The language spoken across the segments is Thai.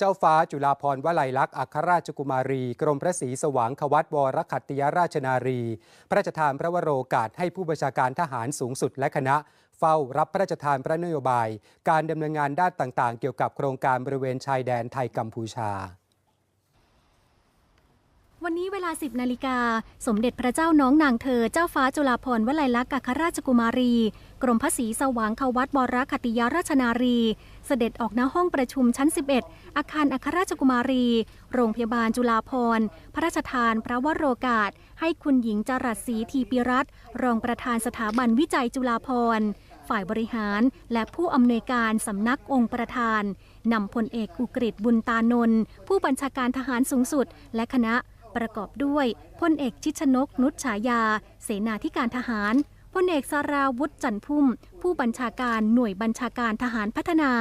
เจ้าฟ้าจุฬาภรณ์วลัยลักษณ์อัครราชกุมารี กรมพระศรีสว่างควัตวรขัตติยราชนารี พระราชทานพระวโรกาสให้ผู้บัญชาการทหารสูงสุดและคณะ เฝ้ารับพระราชทานพระนโยบาย การดำเนินงานด้านต่างๆ เกี่ยวกับโครงการบริเวณชายแดนไทยกัมพูชา วันนี้เวลา 10 นาฬิกา สมเด็จพระเจ้าน้องนางเธอเจ้าฟ้าจุฬาภรณ์วลัยลักษณ์อัครราชกุมารี กรมพระศรีสว่างควัตบรคติยราชนารี เสด็จออกณห้องประชุมชั้น 11 อาคารอัครราชกุมารี โรงพยาบาลจุฬาภรณ์ พระราชทานพระวโรกาส ให้คุณหญิงจรัสศรีทีปิรัตรองประธานสถาบันวิจัยจุฬาภรณ์ฝ่ายบริหารและผู้อำนวยการสำนักองค์ประธานนำพลเอกอุกฤษบุญตานนท์ผู้บัญชาการทหารสูงสุด และคณะ ประกอบด้วยพลเอกชิชนกนุชฉายา เสนาธิการทหารพลเอกสาราวุฒิจันพุ่ม ผู้บัญชาการหน่วยบัญชาการทหารพัฒนา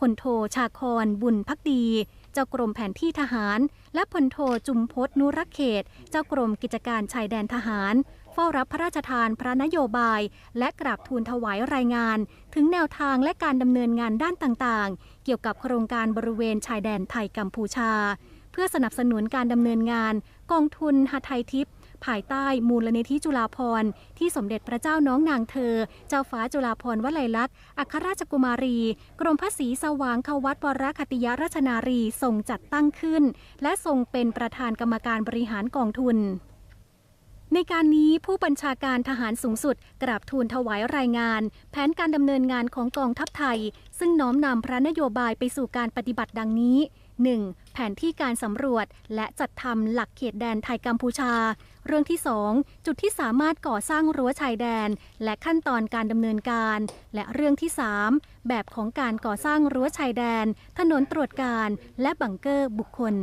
พลโทชาคอนบุญพักดีเจ้ากรมแผนที่ทหาร และพลโทจุมพศนุรักเขต เจ้ากรมกิจการชายแดนทหาร เฝ้ารับพระราชทานพระนโยบาย และกราบทูลถวายรายงาน ถึงแนวทางและการดำเนินงานด้านต่างๆ เกี่ยวกับโครงการบริเวณชายแดนไทยกัมพูชา พื่อสนับสนุนการดำเนินงาน กองทุนหาไทยทิพย์ภายใต้มูลนิธิจุฬาภรที่สมเด็จพระเจ้าน้องนางเธอ เจ้าฟ้าจุฬาภรวลัยลักษณ์อัครราชกุมารี กรมพระศรีสว่างควัตวรคติยราชนารีทรงจัดตั้งขึ้น และทรงเป็นประธานกรรมการบริหารกองทุนในการนี้ผู้บัญชาการทหารสูงสุด กราบทูลถวายรายงาน แผนการดำเนินงานของกองทัพไทย ซึ่งน้อมนำพระนโยบายไปสู่การปฏิบัติดังนี้ 1. แผนที่การสำรวจและจัดทำหลักเขตแดนไทยกัมพูชา เรื่องที่ 2 จุดที่สามารถก่อสร้างรั้วชายแดน และขั้นตอนการดำเนินการ และเรื่องที่ 3 แบบของการก่อสร้างรั้วชายแดน ถนนตรวจการ และบังเกอร์บุคคล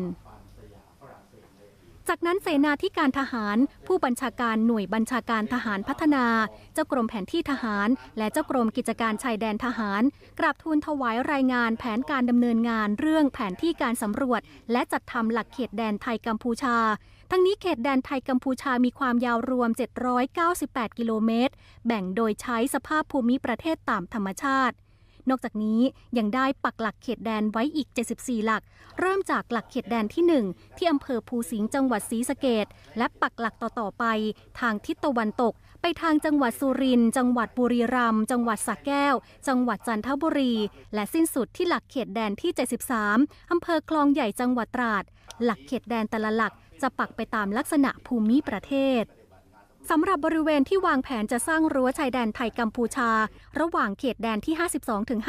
จากนั้นเสนาธิการทหาร ผู้บัญชาการหน่วยบัญชาการทหารพัฒนา เจ้ากรมแผนที่ทหาร และเจ้ากรมกิจการชายแดนทหาร กราบทูลถวายรายงานแผนการดำเนินงานเรื่องแผนที่การสำรวจ และจัดทำหลักเขตแดนไทยกัมพูชา ทั้งนี้เขตแดนไทยกัมพูชามีความยาวรวม 798 กิโลเมตร แบ่งโดยใช้สภาพภูมิประเทศตามธรรมชาติ นอกจากนี้ยังได้ปักหลักเขตแดนไว้อีก 74 หลัก เริ่มจากหลักเขตแดนที่ 1 ที่อำเภอภูสิงห์จังหวัดศรีสะเกดและปักหลักต่อๆไป ทางทิศตะวันตก ไปทางจังหวัดสุรินทร์จังหวัดบุรีรัมย์จังหวัดสระแก้ว จังหวัดจันทบุรี และสิ้นสุดที่หลักเขตแดนที่ 73อำเภอคลองใหญ่จังหวัดตราด หลักเขตแดนแต่ละหลักจะปักไปตามลักษณะภูมิประเทศำหรับบริเวณที่วางแผนจะสร้างรั้วชายแดนไทยกัมพูชา ระหว่างเขตแดนที่ 52ถึง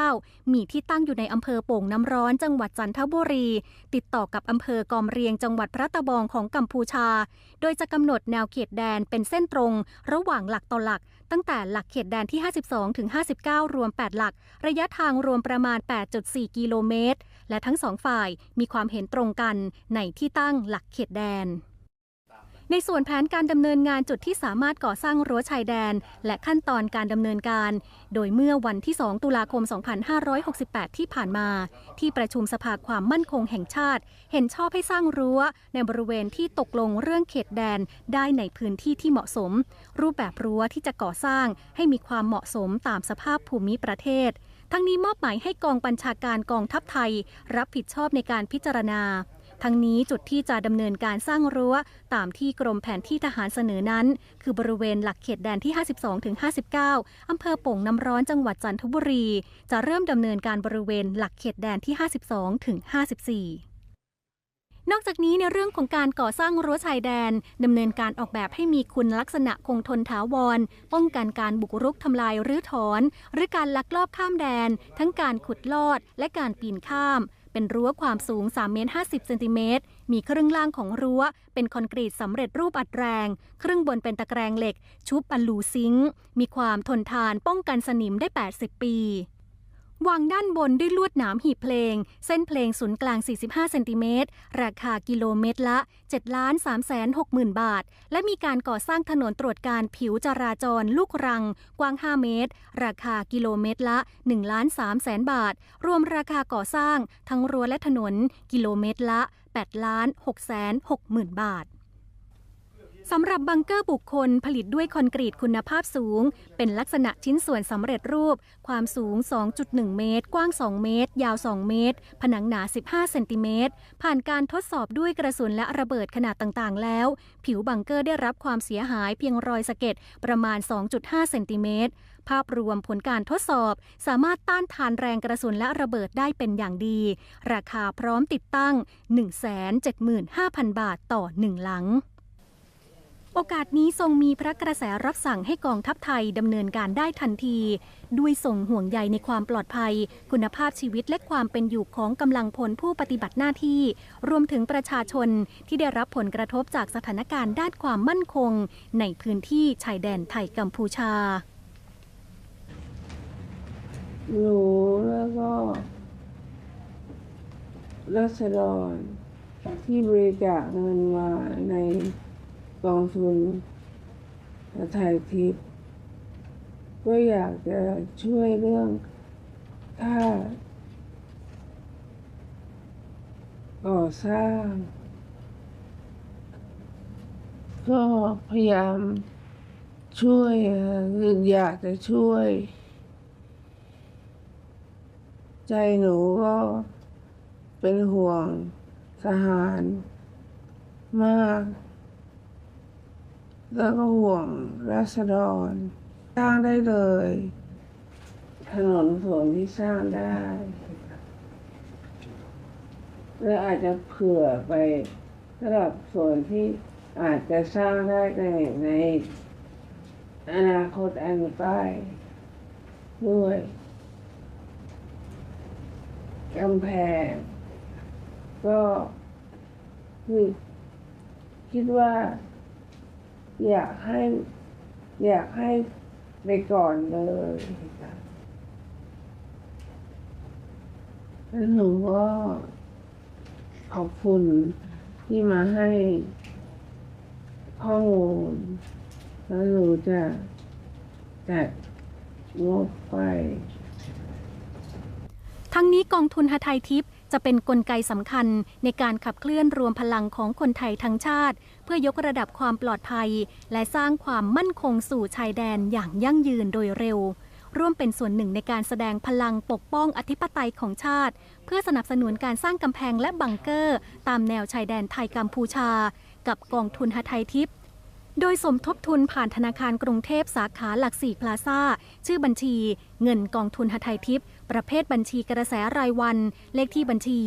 59 มีที่ตั้งอยู่ในอำเภอโป่งน้ำร้อนจังหวัดจันทบุรี ติดต่อกับอำเภอกอมเรียงจังหวัดพระตะบองของกัมพูชา โดยจะกำหนดแนวเขตแดนเป็นเส้นตรง ระหว่างหลักต่อหลัก ตั้งแต่หลักเขตแดนที่ 52ถึง59 รวม 8 หลัก ระยะทางรวมประมาณ 8.4 กิโลเมตร และทั้งสองฝ่ายมีความเห็นตรงกันในที่ตั้งหลักเขตแดน ในส่วนแผนการดำเนินงานจุดที่สามารถก่อสร้างรั้วชายแดน และขั้นตอนการดำเนินการ โดยเมื่อวันที่ 2 ตุลาคม 2568 ที่ผ่านมา ที่ประชุมสภาความมั่นคงแห่งชาติ เห็นชอบให้สร้างรั้ว ในบริเวณที่ตกลงเรื่องเขตแดนได้ในพื้นที่ที่เหมาะสม รูปแบบรั้วที่จะก่อสร้างให้มีความเหมาะสมตามสภาพภูมิประเทศ ทั้งนี้มอบหมายให้กองบัญชาการกองทัพไทย รับผิดชอบในการพิจารณา ทั้งนี้จุดที่จะดำเนินการสร้างรั้ว ตามที่กรมแผนที่ทหารเสนอนั้น คือบริเวณหลักเขตแดนที่ 52ถึง59 อำเภอโป่งน้ำร้อนจังหวัดจันทบุรี จะเริ่มดำเนินการบริเวณหลักเขตแดนที่ 52ถึง54นอกจากนี้ในเรื่องของการก่อสร้างรั้วชายแดนดำเนินการออกแบบให้มีคุณลักษณะคงทนถาวร ป้องกันการบุกรุกทำลายหรือถอน หรือการลักลอบข้ามแดน ทั้งการขุดลอดและการปีนข้าม เป็นรั้วความสูง3เมตร50เซนติเมตร มีครึ่งล่างของรั้ว เป็นคอนกรีตสำเร็จรูปอัดแรง ครึ่งบนเป็นตะแกรงเหล็ก ชุบอลูซิงมีความทนทานป้องกันสนิมได้ 80 ปี วางด้านบนด้วยลวดหนามหีบเพลง เส้นเพลงศูนย์กลาง 45 เซนติเมตร ราคากิโลเมตรละ 7 ล้าน3แสน6หมื่นบาท และมีการก่อสร้างถนนตรวจการผิวจราจรลูกรัง กว้าง 5 เมตร ราคากิโลเมตรละ 1 ล้าน3แสนบาท รวมราคาก่อสร้างทั้งรั้วและถนน กิโลเมตรละ 8 ล้าน6แสน6หมื่นบาท สำหรับบังเกอร์บุคคลผลิตด้วยคอนกรีตคุณภาพสูง เป็นลักษณะชิ้นส่วนสำเร็จรูป ความสูง 2.1 เมตร กว้าง 2 เมตร ยาว 2 เมตร ผนังหนา 15 เซนติเมตร ผ่านการทดสอบด้วยกระสุนและระเบิดขนาดต่างๆ แล้ว ผิวบังเกอร์ได้รับความเสียหายเพียงรอยสะเก็ดประมาณ 2.5 เซนติเมตรภาพรวมผลการทดสอบ สามารถต้านทานแรงกระสุนและระเบิดได้เป็นอย่างดี ราคาพร้อมติดตั้ง 175,000 บาทต่อ 1 หลัง โอกาสนี้ทรงมีพระกระแสรับสั่งให้กองทัพไทยดำเนินการได้ทันที ด้วยทรงห่วงใยในความปลอดภัย คุณภาพชีวิตและความเป็นอยู่ของกำลังพลผู้ปฏิบัติหน้าที่ รวมถึงประชาชนที่ได้รับผลกระทบจากสถานการณ์ด้านความมั่นคง ในพื้นที่ชายแดนไทยกัมพูชาหนูแล้วก็รัษฎรที่บริจาคเงินมาใน กองทุนไทยทิพย์ก็อยากจะช่วยเรื่องค่าก่อสร้าง ก็พยายามช่วยคืออยากจะช่วย ใจหนูก็เป็นห่วงทหารมาก แล้วก็ห่วงรัษฎร สร้างได้เลย ถนนส่วนที่สร้างได้และอาจจะเผื่อไปสำหรับส่วนที่อาจจะสร้างได้ในในอนาคตอันใกล้ด้วยกำแพง ก็คือคิดว่า อยากให้ อยากให้ไปก่อนเลยแล้วหนูก็ขอบคุณที่มาให้ข้อมูลแล้วหนูจะจัดงบไปทั้งนี้กองทุนหทัยทิพย์ จะเป็นนกลไกสำคัญในการขับเคลื่อนรวมพลังของคนไทยทั้งชาติ เพื่อยกระดับความปลอดภัย และสร้างความมั่นคงสู่ชายแดนอย่างยั่งยืนโดยเร็ว ร่วมเป็นส่วนหนึ่งในการแสดงพลังปกป้องอธิปไตยของชาติ เพื่อสนับสนุนการสร้างกำแพงและบังเกอร์ ตามแนวชายแดนไทยกัมพูชา กับกองทุนหทัยทิพย์ โดยสมทบทุนผ่านธนาคารกรุงเทพสาขาหลักสี่พลาซ่า ชื่อบัญชี เงินกองทุนหทัยทิพย์ประเภทบัญชีกระแสรายวัน เลขที่บัญชี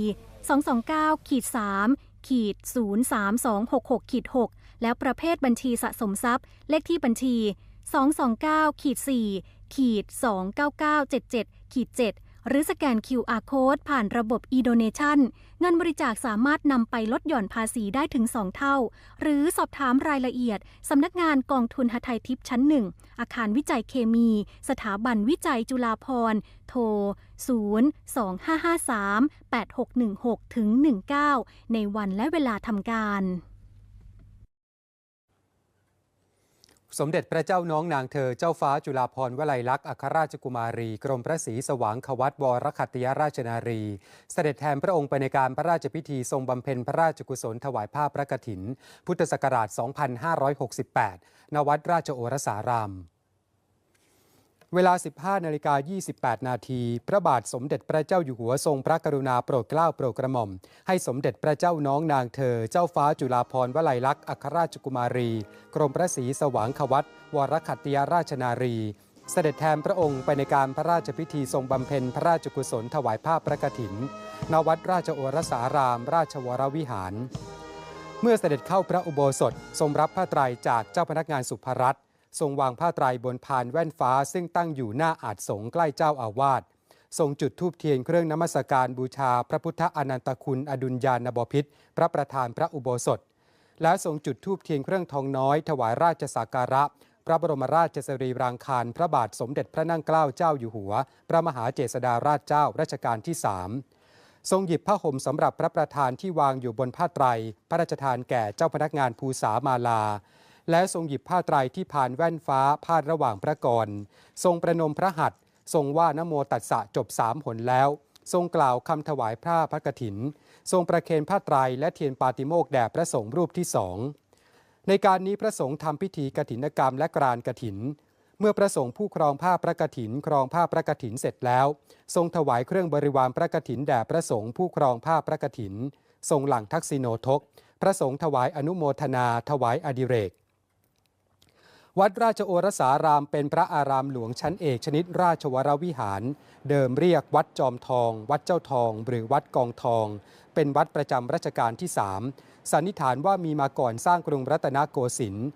229ขีด3ขีด03266ขีด6แล้วประเภทบัญชีสะสมทรัพย์ เลขที่บัญชี 229ขีด4ขีด29977ขีด7 หรือสแกน QR Code ผ่านระบบ e-donation เงินบริจาคสามารถนำไปลดหย่อนภาษีได้ถึง 2 เท่า หรือสอบถามรายละเอียด สำนักงานกองทุนหทัยทิพย์ชั้น1อาคารวิจัยเคมี สถาบันวิจัยจุฬาภรณ์ โทร 0 2553 8616 ถึง 19 ในวันและเวลาทำการ สมเด็จพระเจ้าน้องนางเธอเจ้าฟ้าจุฬาภรณ์วลัยลักษณ์อัครราชกุมารี กรมพระศรีสว่างควัตวรคัตยราชนารี เสด็จแทนพระองค์ไปในการพระราชพิธีทรงบำเพ็ญพระราชกุศลถวายผ้าพระกฐิน พุทธศักราช 2568 ณ วัดราชโอรสาราม เวลา 15นาฬิกา28 นาที พระบาทสมเด็จพระเจ้าอยู่หัวทรงพระกรุณาโปรดเกล้าโปรดกระหม่อม ให้สมเด็จพระเจ้าน้องนางเธอ เจ้าฟ้าจุฬาภรณ์วลัยลักษณ์อัครราชกุมารี กรมพระศรีสว่างควัตวรคัติยราชนารี เสด็จแทนพระองค์ไปในการพระราชพิธีทรงบำเพ็ญพระราชกุศลถวายผ้าพระกฐิน ณ วัดราชโอรสาราม ราชวรวิหาร เมื่อเสด็จเข้าพระอุโบสถทรงรับผ้าไตรจากเจ้าพนักงานสุภรัตน์ ทรงวางผ้าไตรบนพานแว่นฟ้าซึ่งตั้งอยู่หน้าอาจสงใกล้เจ้าอาวาสทรงจุดธูปเทียนเครื่องนมัสการบูชา พระพุทธอนันตคุณอดุลยานบพิษพระประธานพระอุโบสถ และทรงจุดธูปเทียนเครื่องทองน้อย ถวายราชสักการะ พระบรมราชสรีรางคารพระบาทสมเด็จพระนั่งเกล้าเจ้าอยู่หัว พระมหาเจษฎาราชเจ้ารัชกาลที่สามทรงหยิบผ้าห่มสำหรับพระประธานที่วางอยู่บนผ้าไตร พระราชทานแก่เจ้าพนักงานภูษามาลา และทรงหยิบผ้าไตรที่ผ่านแว่นฟ้าพาดระหว่างพระกร ทรงประนมพระหัตถ์ทรงว่านโมตัสสะจบสามหนแล้ว ทรงกล่าวคำถวายผ้าพระกฐิน ทรงประเคนผ้าไตรและเทียนปาติโมกแด่พระสงฆ์รูปที่สองในการนี้พระสงฆ์ทำพิธีกฐินกรรมและกรานกฐิน เมื่อพระสงฆ์ผู้ครองผ้าพระกฐิน ครองผ้าพระกฐินเสร็จแล้ว ทรงถวายเครื่องบริวารพระกฐินแด่พระสงฆ์ผู้ครองผ้าพระกฐิน ทรงหลังทักษิโนทก พระสงฆ์ถวายอนุโมทนา ถวายอดิเรก วัดราชโอรสารามเป็นพระอารามหลวงชั้นเอกชนิดราชวรวิหาร เดิมเรียกวัดจอมทอง วัดเจ้าทอง หรือวัดกองทอง เป็นวัดประจำรัชกาลที่3สันนิษฐานว่ามีมาก่อนสร้างกรุงรัตนโกสินทร์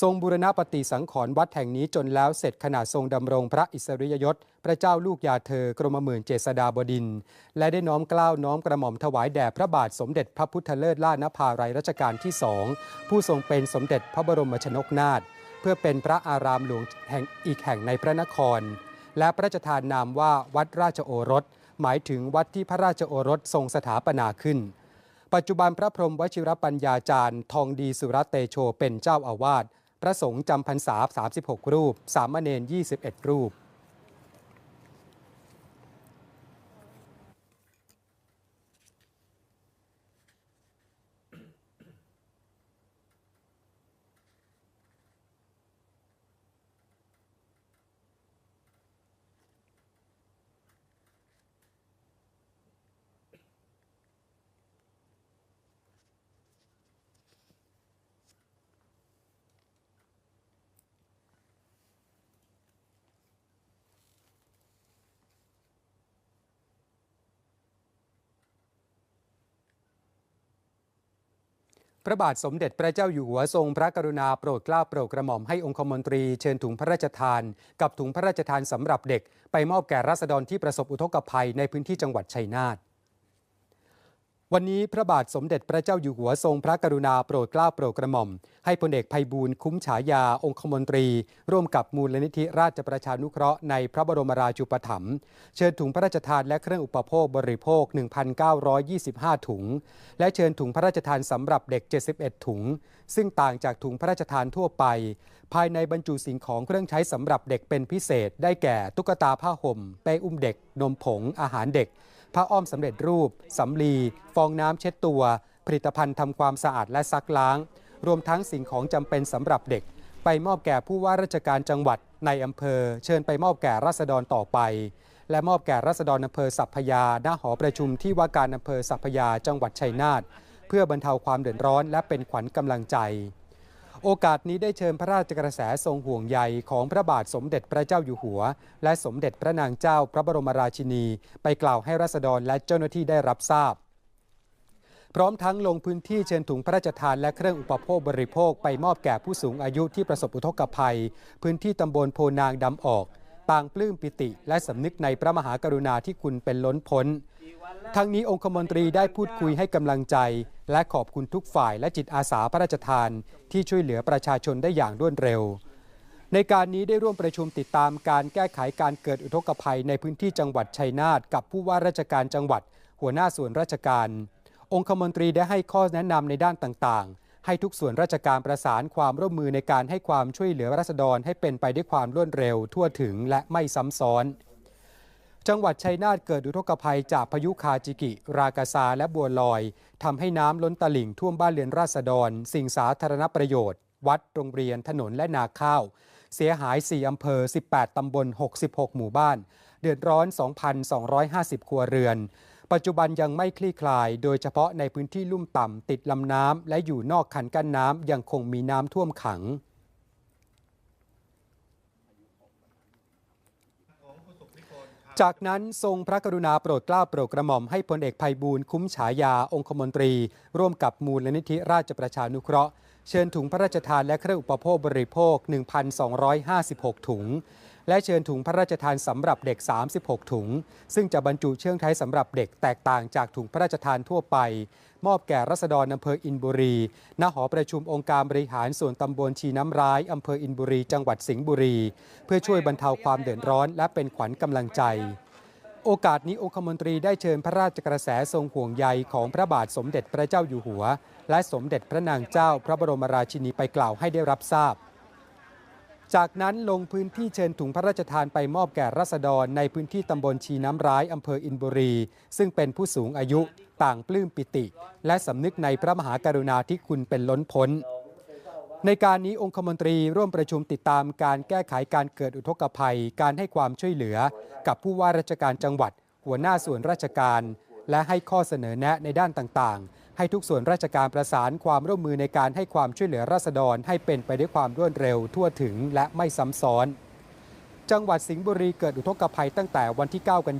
ทรงบูรณปฏิสังขรณ์วัดแห่งนี้จนแล้วเสร็จขณะทรงดำรงพระอิสริยยศ พระเจ้าลูกยาเธอกรมหมื่นเจษฎาบดิน และได้น้อมกล้าวน้อมกระหม่อมถวายแด่พระบาทสมเด็จพระพุทธเลิศล่านภาลัยรัชกาลที่สองผู้ทรงเป็นสมเด็จพระบรมชนกนาถ พื่อเป็นพระอารามหลวงแห่งอีกแห่งในพระนคร และพระราชทานนามว่าวัดราชโอรส หมายถึงวัดที่พระราชโอรสทรงสถาปนาขึ้น ปัจจุบันพระพรหมวชิรปัญญาจารย์ ทองดีสุรเตโชเป็นเจ้าอาวาสพระสงฆ์จำพรรษา 36 รูป สามเณร21 รูป พระบาทสมเด็จพระเจ้าอยู่หัวทรงพระกรุณาโปรดเกล้าโปรดกระหม่อมให้องคมนตรีเชิญถุงพระราชทาน กับถุงพระราชทานสำหรับเด็ก ไปมอบแก่ราษฎรที่ประสบอุทกภัยในพื้นที่จังหวัดชัยนาท วันนี้พระบาทสมเด็จพระเจ้าอยู่หัวทรงพระกรุณาโปรดเกล้าโปรดกระหม่อม ให้พลเอกภัยบูลคุ้มฉายาองคมนตรี ร่วมกับมูลนิธิราชประชานุเคราะห์ในพระบรมราชูปถัมภ์เชิญถุงพระราชทานและเครื่องอุปโภคบริโภค 1,925 ถุง และเชิญถุงพระราชทานสำหรับเด็ก 71 ถุง ซึ่งต่างจากถุงพระราชทานทั่วไป ภายในบรรจุสิ่งของเครื่องใช้สำหรับเด็กเป็นพิเศษ ได้แก่ตุ๊กตาผ้าห่มเป้อุ้มเด็ก นมผงอาหารเด็ก ผ้าอ้อมสำเร็จรูปสำลี ฟองน้ำเช็ดตัว ผลิตภัณฑ์ทำความสะอาดและซักล้าง รวมทั้งสิ่งของจำเป็นสำหรับเด็ก ไปมอบแก่ผู้ว่าราชการจังหวัดในอำเภอ เชิญไปมอบแก่ราษฎรต่อไป และมอบแก่ราษฎรอำเภอสัพพยาณหอประชุมที่ว่าการอำเภอสัพพยาจังหวัดชัยนาทเพื่อบรรเทาความเดือดร้อนและเป็นขวัญกำลังใจ โอกาสนี้ได้เชิญพระราชกระแสทรงห่วงใยของพระบาทสมเด็จพระเจ้าอยู่หัว และสมเด็จพระนางเจ้าพระบรมราชินี ไปกล่าวให้ราษฎรและเจ้าหน้าที่ได้รับทราบ พร้อมทั้งลงพื้นที่เชิญถุงพระราชทานและเครื่องอุปโภคบริโภคไปมอบแก่ผู้สูงอายุที่ประสบอุทกภัย พื้นที่ตำบลโพนางดำออก ต่างปลื้มปิติและสำนึกในพระมหากรุณาที่คุณเป็นล้นพ้น ทั้งนี้องคมนตรีได้พูดคุยให้กำลังใจ และขอบคุณทุกฝ่ายและจิตอาสาพระราชทาน ที่ช่วยเหลือประชาชนได้อย่างรวดเร็ว ในการนี้ได้ร่วมประชุมติดตามการแก้ไขการเกิดอุทกภัยในพื้นที่จังหวัดชัยนาทกับผู้ว่าราชการจังหวัด หัวหน้าส่วนราชการ องคมนตรีได้ให้ข้อแนะนำในด้านต่างๆ ให้ทุกส่วนราชการประสานความร่วมมือในการให้ความช่วยเหลือราษฎรให้เป็นไปด้วยความรวดเร็ว ทั่วถึงและไม่ซ้ำซ้อน จังหวัดชัยนาทเกิดอุทกภัยจากพายุคาจิกิ รากาซาและบัวลอยทำให้น้ำล้นตลิ่งท่วมบ้านเรือนราษฎร สิ่งสาธารณประโยชน์ วัดโรงเรียนถนนและนาข้าว เสียหาย 4 อำเภอ 18 ตำบล 66 หมู่บ้าน เดือดร้อน 2,250 ครัวเรือน ปัจจุบันยังไม่คลี่คลาย โดยเฉพาะในพื้นที่ลุ่มต่ำติดลำน้ำและอยู่นอกคันกั้นน้ำยังคงมีน้ำท่วมขัง จากนั้นทรงพระกรุณาโปรดเกล้าโปรดกระหม่อมให้พลเอกภัยบูลย์คุ้มฉายาองคมนตรี ร่วมกับมูลนิธิราชประชานุเคราะห์ เชิญถุงพระราชทานและเครื่องอุปโภคบริโภค 1,256 ถุง และเชิญถุงพระราชทานสำหรับเด็ก 36 ถุง ซึ่งจะบรรจุเชื่องใช้สำหรับเด็กแตกต่างจากถุงพระราชทานทั่วไป มอบแก่รัษฎรอำเภออินบุรีณหอประชุมองค์การบริหารส่วนตำบลชีน้ำร้ายอำเภออินบุรี จังหวัดสิงห์บุรี เพื่อช่วยบรรเทาความเดือดร้อน และเป็นขวัญกำลังใจโอกาสนี้องคมนตรีได้เชิญพระราชกระแสทรงห่วงใยของพระบาทสมเด็จพระเจ้าอยู่หัว และสมเด็จพระนางเจ้าพระบรมราชินีไปกล่าวให้ได้รับทราบ จากนั้นลงพื้นที่เชิญถุงพระราชทานไปมอบแก่รัษฎรในพื้นที่ตำบลชีน้ำร้ายอำเภออินบุรี ซึ่งเป็นผู้สูงอายุต่างปลื้มปิติ และสำนึกในพระมหากรุณาธิคุณเป็นล้นพ้น ในการนี้องคมนตรีร่วมประชุมติดตามการแก้ไขการเกิดอุทกภัย การให้ความช่วยเหลือ กับผู้ว่าราชการจังหวัด หัวหน้าส่วนราชการ และให้ข้อเสนอแนะในด้านต่างๆ ให้ทุกส่วนราชการประสานความร่วมมือในการให้ความช่วยเหลือราษฎรให้เป็นไปด้วยความรวดเร็วทั่วถึงและไม่ซ้ำซ้อน จังหวัดสิงห์บุรีเกิดอุทกภัยตั้งแต่วันที่ 9 กัน